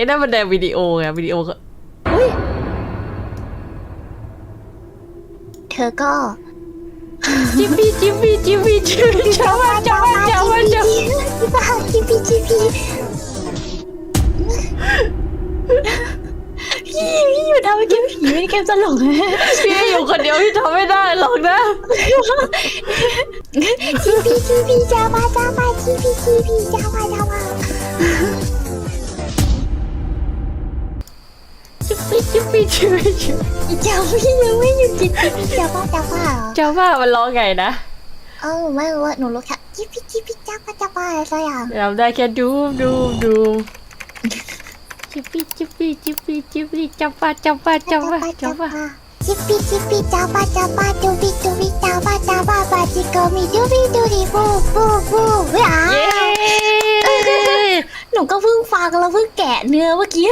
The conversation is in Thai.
อ้นั่นมันแดงวิดีโอไงวิดีโอก็เธอก็จิบบี้จิบบี้จิบบี้จิบบี้จ้าว่าจ้าว่าจ้าว่าจ้าพี่บ้าจิพี่จิพี่พี่พี่อยู่ทำเกมผีไม่ได้เกมตลกเลยพี่อยู่คนเดียวพี่ทำไม่ได้หรอกนะจิพี่จิพี่จ้ามาจ้ามาจิพี่จิพี่จ้ามาจ้ามา จิ๊บจิบจิบจิบบี้จ้าพี่ยังไม่หยุดจิพี่จ้ามาเจ้ามาเจ้าว่ามันร้องไงนะเออไม่รู้ว่าหนูรู้แค่จิพี่จิพี่จ้ามาเจ้ามาอะไรสักอย่างจำได้แค่ดูดูดูจิบบี้จิบบี้จิบบี้จิบบี้จับปาจับป้าจับป้าจับปาจิพี่จิพี่จ้ามาเจ้ามาดูบิดูบิจ้ามาเจ้ามาบาจิโกมิดูบิดูดิบูบูบูว้าเย้ หนูก็เพิ่งฟังแล้วเพิ่งแกะเนื้อเมื่อกี้